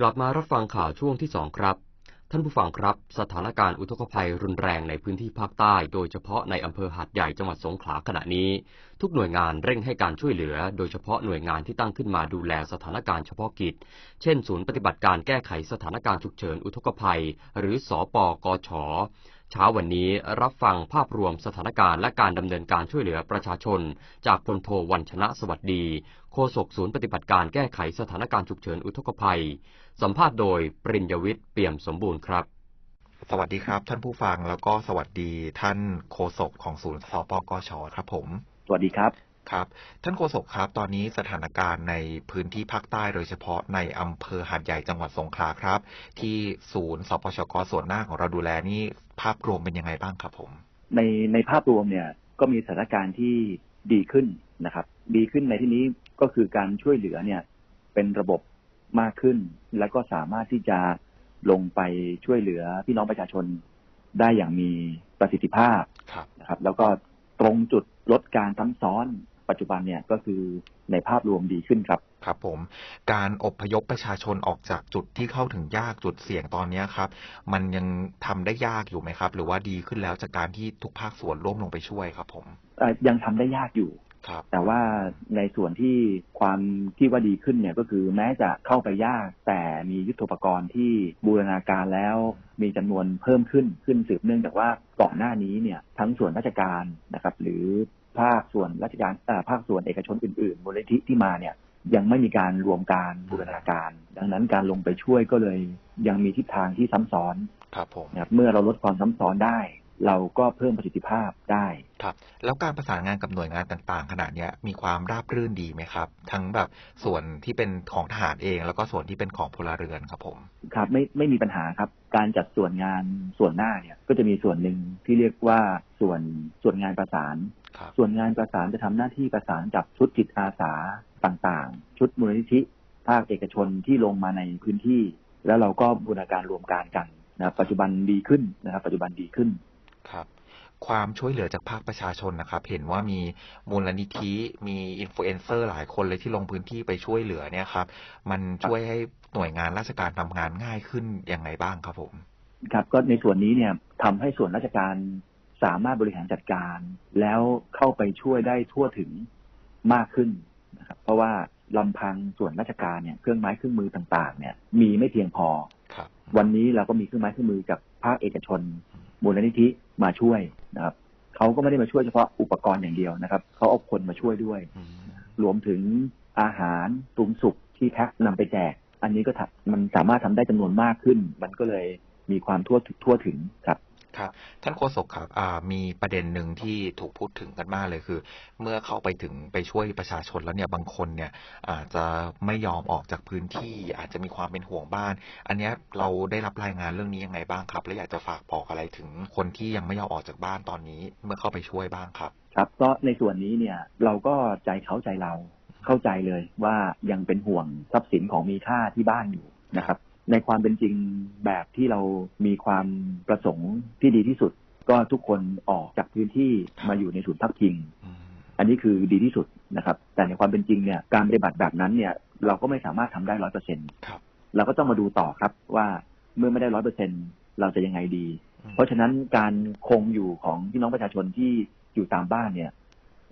กลับมารับฟังข่าวช่วงที่สองครับ ท่านผู้ฟังครับ สถานการณ์อุทกภัยรุนแรงในพื้นที่ภาคใต้ โดยเฉพาะในอำเภอหาดใหญ่จังหวัดสงขลาขณะนี้ ทุกหน่วยงานเร่งให้การช่วยเหลือ โดยเฉพาะหน่วยงานที่ตั้งขึ้นมาดูแลสถานการณ์เฉพาะกิจ เช่น ศูนย์ปฏิบัติการแก้ไขสถานการณ์ฉุกเฉินอุทกภัย หรือสอปกช เช้าวันนี้รับฟังภาพรวมสถานการณ์และการดำเนินการช่วยเหลือประชาชน จากพลโทวันชนะสวัสดี โฆษกศูนย์ปฏิบัติการแก้ไขสถานการณ์ฉุกเฉินอุทกภัย สัมภาษณ์โดยปริญญวิทย์เปี่ยมสมบูรณ์ครับ สวัสดีครับ ท่านผู้ฟังแล้วก็สวัสดีท่านโฆษกของศูนย์สปกชครับผม สวัสดีครับ ครับ ท่านโฆษกครับ ตอนนี้สถานการณ์ในพื้นที่ภาคใต้โดยเฉพาะในอำเภอหาดใหญ่จังหวัดสงขลาครับ ที่ศูนย์สปชกส่วนหน้าของเราดูแลนี่ภาพรวมเป็นยังไงบ้างครับผม ในในภาพรวมเนี่ยก็มีสถานการณ์ที่ดีขึ้นนะครับ ดีขึ้นในที่นี้ก็คือการช่วยเหลือเนี่ยเป็นระบบมากขึ้น แล้วก็สามารถที่จะลงไปช่วยเหลือพี่น้องประชาชนได้อย่างมีประสิทธิภาพครับนะครับ แล้วก็ตรงจุดลดการซ้ำซ้อน ปัจจุบันเนี่ยก็คือในภาพรวมดีขึ้นครับ ครับผม การอพยพประชาชนออกจากจุดที่เข้าถึงยากจุดเสี่ยงตอนเนี้ยครับ มันยังทำได้ยากอยู่ไหมครับ หรือว่าดีขึ้นแล้วจากการที่ทุกภาคส่วนร่วมลงไปช่วยครับ ผมเอ่อยังทำได้ยากอยู่ครับ แต่ว่าในส่วนที่ความที่ว่าดีขึ้นเนี่ยก็คือแม้จะเข้าไปยาก แต่มียุทโธปกรณ์ที่บูรณาการแล้วมีจำนวนเพิ่มขึ้นขึ้นสืบเนื่องจากว่าก่อนหน้านี้เนี่ยทั้งส่วนราชการนะครับ หรือ ภาคส่วนราชการเอ่อภาคส่วนเอกชนอื่นๆมูลนิธิที่มาเนี่ยยังไม่มีการรวมการบูรณาการ ดังนั้นการลงไปช่วยก็เลยยังมีทิศทางที่ซ้ำซ้อนครับผมนะครับเมื่อเราลดความซ้ำซ้อนได้ เราก็เพิ่มประสิทธิภาพได้ครับแล้วการประสานงานกับหน่วยงานต่างๆ ขนาดเนี้ยมีความราบรื่นดีไหมครับ ทั้งแบบส่วนที่เป็นของทหารเอง แล้วก็ส่วนที่เป็นของพลเรือนครับผมครับไม่ไม่มีปัญหาครับ การจัดส่วนงานส่วนหน้าเนี่ยก็จะมีส่วนหนึ่งที่เรียกว่าส่วนส่วนงานประสานครับ ส่วนงานประสานจะทำหน้าที่ประสานกับชุดจิตอาสาต่างๆ ชุดมูลนิธิภาคเอกชนที่ลงมาในพื้นที่ แล้วเราก็บูรณาการรวมการกันนะครับปัจจุบันดีขึ้นนะครับ ปัจจุบันดีขึ้นครับความช่วยเหลือจากภาคประชาชนนะครับ เห็นว่ามีมูลนิธิมีอินฟลูเอนเซอร์หลายคนเลยที่ลงพื้นที่ไปช่วยเหลือเนี่ยครับ มันช่วยให้หน่วยงานราชการทำงานง่ายขึ้นยังไงบ้างครับผม ครับก็ในส่วนนี้เนี่ยทำให้ส่วนราชการ สามารถบริหารจัดการ แล้วเข้าไปช่วยได้ทั่วถึงมากขึ้นนะครับ เพราะว่าลำพังส่วนราชการเนี่ยเครื่องไม้เครื่องมือต่าง ๆ เนี่ย มีไม่เพียงพอครับวันนี้เราก็มีเครื่องไม้เครื่องมือกับภาคเอกชนมูลนิธิมาช่วยนะครับเขาก็ไม่ได้มาช่วยเฉพาะอุปกรณ์อย่างเดียวนะครับเขาเอาคนมาช่วยด้วยอืมรวมถึงอาหารปรุงสุกที่แพ็คนำไปแจก อันนี้ก็ทำมันสามารถทำได้จำนวนมากขึ้น มันก็เลยมีความทั่วถึงทั่วถึงครับ ครับ ท่านโฆษกครับมีประเด็นหนึ่งที่ถูกพูดถึงกันมากเลยคือ เมื่อเข้าไปถึงไปช่วยประชาชนแล้วเนี่ยบางคนเนี่ยอาจจะไม่ยอมออกจากพื้นที่ อาจจะมีความเป็นห่วงบ้าน อันนี้เราได้รับรายงานเรื่องนี้ยังไงบ้างครับ และอยากจะฝากบอกอะไรถึงคนที่ยังไม่ยอมออกจากบ้านตอนนี้ เมื่อเข้าไปช่วยบ้างครับ ครับก็ในส่วนนี้เนี่ยเราก็ใจเขาใจเราเข้าใจเลยว่ายังเป็นห่วงทรัพย์สินของมีค่าที่บ้านอยู่นะครับ ในความเป็นจริงแบบที่เรามีความประสงค์ที่ดีที่สุด ก็ทุกคนออกจากพื้นที่มาอยู่ในศูนย์พักพิงอืมอันนี้คือดีที่สุดนะครับ แต่ในความเป็นจริงเนี่ยการปฏิบัติแบบนั้นเนี่ย เราก็ไม่สามารถทำได้ร้อยเปอร์เซ็นครับเราก็ต้องมาดูต่อครับว่าเมื่อไม่ได้ร้อยเปอร์เซ็นเราจะยังไงดีอืมเพราะฉะนั้นการคงอยู่ของพี่น้องประชาชนที่อยู่ตามบ้านเนี่ย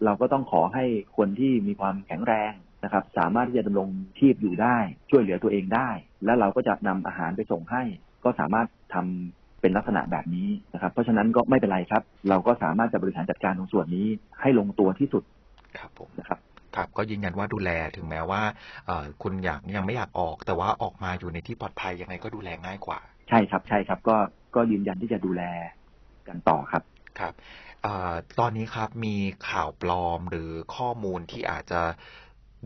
เราก็ต้องขอให้คนที่มีความแข็งแรง นะครับ สามารถที่จะดำรงชีพอยู่ได้ ช่วยเหลือตัวเองได้ แล้วเราก็จะนำอาหารไปส่งให้ ก็สามารถทำเป็นลักษณะแบบนี้นะครับ เพราะฉะนั้นก็ไม่เป็นไรครับ เราก็สามารถจะบริหารจัดการตรงส่วนนี้ให้ลงตัวที่สุดครับผม นะครับ ครับก็ยืนยันว่าดูแลถึงแม้ว่าเอ่อคุณอยากยังไม่อยากออก แต่ว่าออกมาอยู่ในที่ปลอดภัยยังไงก็ดูแลง่ายกว่า ใช่ครับ ใช่ครับ ก็ก็ยืนยันที่จะดูแลกันต่อครับ ครับเอ่อตอนนี้ครับมีข่าวปลอมหรือข้อมูลที่อาจจะ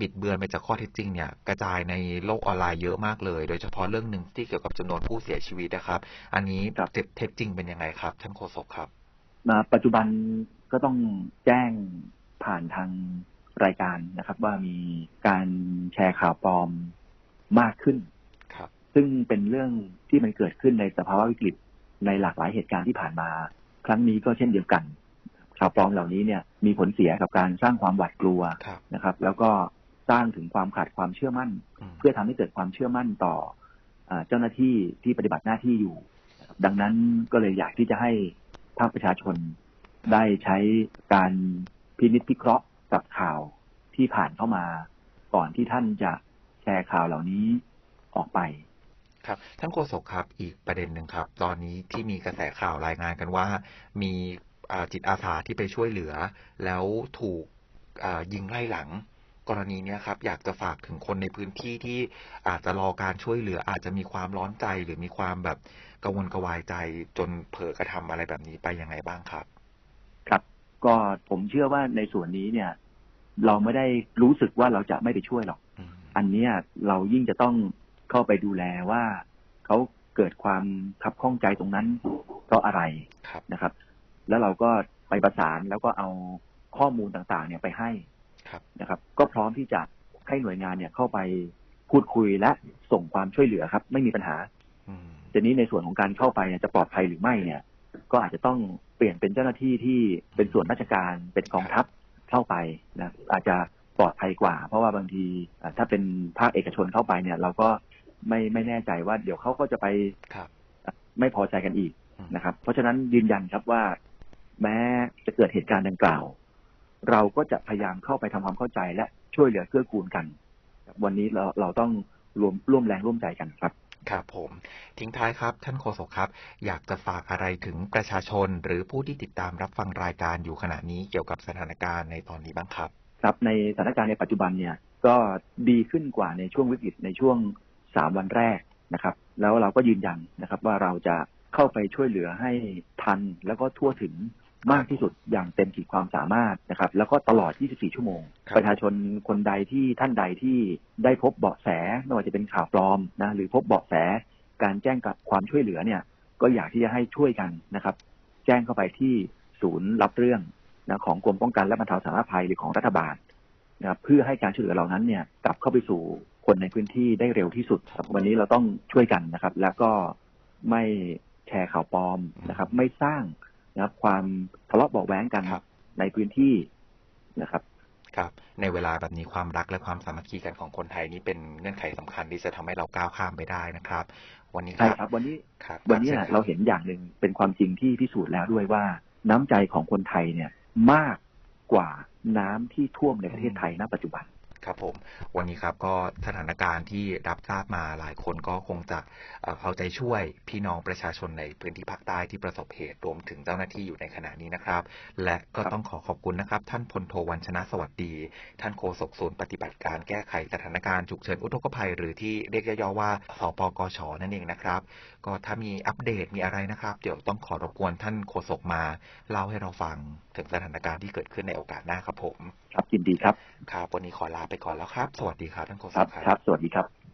บิดเบือนไปจากข้อเท็จจริงเนี่ยกระจายในโลกออนไลน์เยอะมากเลย โดยเฉพาะเรื่องหนึ่งที่เกี่ยวกับจำนวนผู้เสียชีวิตนะครับ อันนี้ครับเท็จเท็จจริงเป็นยังไงครับท่านโฆษกครับมาปัจจุบันก็ต้องแจ้งผ่านทางรายการนะครับ ว่ามีการแชร์ข่าวปลอมมากขึ้นครับ ซึ่งเป็นเรื่องที่มันเกิดขึ้นในสภาวะวิกฤตในหลากหลายเหตุการณ์ที่ผ่านมา ครั้งนี้ก็เช่นเดียวกันข่าวปลอมเหล่านี้เนี่ยมีผลเสียกับการสร้างความหวาดกลัวครับนะครับ แล้วก็ สร้างถึงความขาดความเชื่อมั่นอืมเพื่อทำให้เกิดความเชื่อมั่นต่ออ่าเจ้าหน้าที่ที่ปฏิบัติหน้าที่อยู่นะครับดังนั้นก็เลยอยากที่จะให้ภาคประชาชนได้ใช้การพินิจพิเคราะห์กับข่าวที่ผ่านเข้ามา ก่อนที่ท่านจะแชร์ข่าวเหล่านี้ออกไป ครับท่านโฆษกครับอีกประเด็นหนึ่งครับ ตอนนี้ที่มีกระแสข่าวรายงานกันว่า มีอ่าจิตอาสาที่ไปช่วยเหลือ แล้วถูกอ่ายิงไล่หลัง กรณีเนี้ยครับอยากจะฝากถึงคนในพื้นที่ที่อาจจะรอการช่วยเหลือ อาจจะมีความร้อนใจหรือมีความแบบกังวลกระวายใจจนเผลอกระทำอะไรแบบนี้ไปยังไงบ้างครับ ครับ ก็ผมเชื่อว่าในส่วนนี้เนี่ย เราไม่ได้รู้สึกว่าเราจะไม่ไปช่วยหรอกอืมอันเนี้ยเรายิ่งจะต้องเข้าไปดูแลว่าเขาเกิดความคับข้องใจตรงนั้นเพราะอะไรครับนะครับ แล้วเราก็ไปประสานแล้วก็เอาข้อมูลต่างๆ เนี่ยไปให้ครับ นะครับ ก็พร้อมที่จะให้หน่วยงานเนี่ยเข้าไปพูดคุยและส่งความช่วยเหลือครับ ไม่มีปัญหาอืมทีนี้ในส่วนของการเข้าไปเนี่ยจะปลอดภัยหรือไม่เนี่ย ก็อาจจะต้องเปลี่ยนเป็นเจ้าหน้าที่ที่เป็นส่วนราชการเป็นกองทัพเข้าไปนะอาจจะปลอดภัยกว่า เพราะว่าบางทีอ่าถ้าเป็นภาคเอกชนเข้าไปเนี่ย เราก็ไม่ไม่แน่ใจว่าเดี๋ยวเขาก็จะไปครับไม่พอใจกันอีกอืมนะครับ เพราะฉะนั้นยืนยันครับว่า แม้จะเกิดเหตุการณ์ดังกล่าว เราก็จะพยายามเข้าไปทำความเข้าใจและช่วยเหลือเกื้อกูลกัน วันนี้เราเราต้องรวมร่วมแรงร่วมใจกันครับครับผมทิ้งท้ายครับ ท่านโฆษกครับ อยากจะฝากอะไรถึงประชาชน หรือผู้ที่ติดตามรับฟังรายการอยู่ขณะนี้เกี่ยวกับสถานการณ์ในตอนนี้บ้างครับ ครับในสถานการณ์ในปัจจุบันเนี่ยก็ดีขึ้นกว่าในช่วงวิกฤตในช่วงสามวันแรกนะครับ แล้วเราก็ยืนยันนะครับว่าเราจะเข้าไปช่วยเหลือให้ทันแล้วก็ทั่วถึง มากที่สุดอย่างเต็มขีดความสามารถนะครับ แล้วก็ตลอด 24 ชั่วโมงครับประชาชนคนใดที่ท่านใดที่ได้พบเบาะแสไม่ว่าจะเป็นข่าวปลอมนะหรือพบเบาะแสการแจ้งกับความช่วยเหลือเนี่ย ก็อยากที่จะให้ช่วยกันนะครับ แจ้งเข้าไปที่ศูนย์รับเรื่องนะของกรมป้องกันและบรรเทาสาธารณภัยหรือของรัฐบาลนะครับเพื่อให้การช่วยเหลือเหล่านั้นเนี่ยกลับเข้าไปสู่คนในพื้นที่ได้เร็วที่สุดครับวันนี้เราต้องช่วยกันนะครับ แล้วก็ไม่แชร์ข่าวปลอมนะครับ ไม่สร้าง นะครับ ความทะเลาะเบาะแว้งกันครับในพื้นที่นะครับ ครับ ในเวลาแบบนี้ความรักและความสามัคคีกันของคนไทยนี่เป็นเงื่อนไขสำคัญที่จะทำให้เราก้าวข้ามไปได้นะครับ วันนี้คใช่รับครับ วันนี้ครับวันนี้ชิญน่ะคบเราเห็นอย่างหนึ่งเป็นความจริงที่พิสูจน์แล้วด้วยว่า น้ำใจของคนไทยเนี่ยมากกว่าน้ำที่ท่วมในประเทศไทยณปัจจุบัน ครับผมวันนี้ครับก็สถานการณ์ที่รับทราบมาหลายคนก็คงจะเอ่อเอาใจช่วยพี่น้องประชาชนในพื้นที่ภาคใต้ที่ประสบเหตุรวมถึงเจ้าหน้าที่อยู่ในขณะนี้นะครับ และก็ครับต้องขอขอบคุณนะครับ ท่านพลโทวันชนะสวัสดี ท่านโฆษกศูนย์ปฏิบัติการแก้ไขสถานการณ์ฉุกเฉินอุทกภัย หรือที่เรียกย่อๆว่าสปกชนั่นเองนะครับ ก็ถ้ามีอัปเดตมีอะไรนะครับ เดี๋ยวต้องขอรบกวนท่านโฆษกมาเล่าให้เราฟังถึงสถานการณ์ที่เกิดขึ้นในโอกาสหน้าครับผม ครับยินดีครับครับวันนี้ขอลาไปก่อนแล้วครับ สวัสดีครับท่านโฆษกครับ สวัสดีครับ